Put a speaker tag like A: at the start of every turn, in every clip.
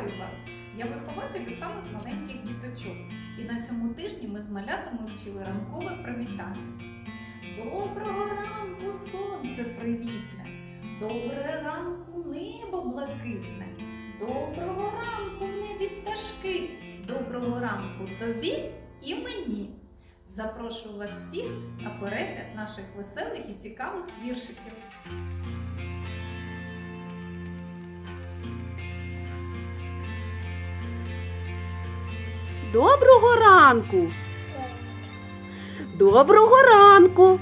A: Вітаю вас! Я вихователь самих маленьких діточок. І на цьому тижні ми з малятами вчили ранкове привітання. Доброго ранку, сонце привітне! Доброго ранку, небо блакитне! Доброго ранку, в небі пташки! Доброго ранку тобі і мені! Запрошую вас всіх на перегляд наших веселих і цікавих віршиків.
B: Доброго ранку! Доброго ранку!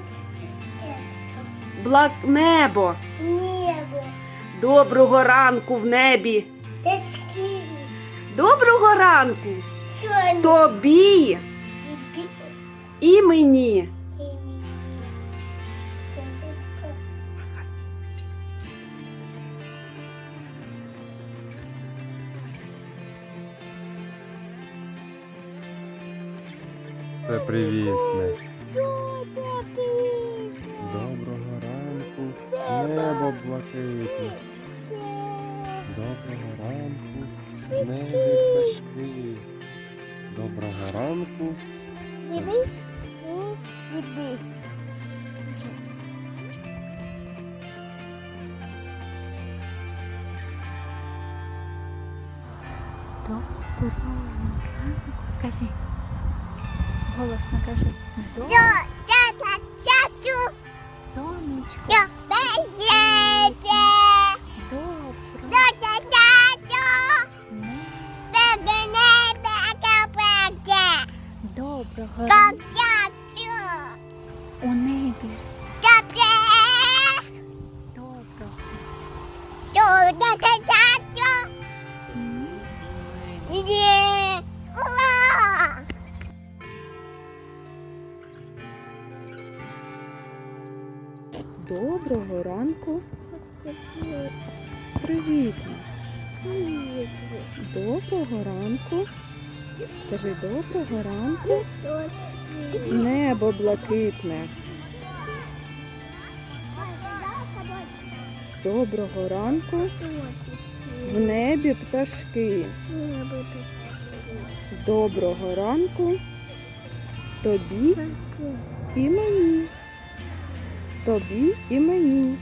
B: Блак небо!
C: Небо,
B: Доброго ранку в небі! Доброго ранку тобі
C: і
B: мені.
D: Це привітне. Доброго ранку, небо блакитне. Доброго ранку, в небі пташки. Доброго ранку.
C: Диви, диви, диви.
A: Доброго ранку. Кажи. Голосно кажи. Сонечко.
C: тятю,
A: не- доброго ранку. у небі. Доброго.
C: Ту,
B: Доброго ранку! Привітно! Доброго ранку! Скажи доброго ранку! Небо блакитне! Доброго ранку! В небі пташки! Доброго ранку тобі і мені. Тобі і мені.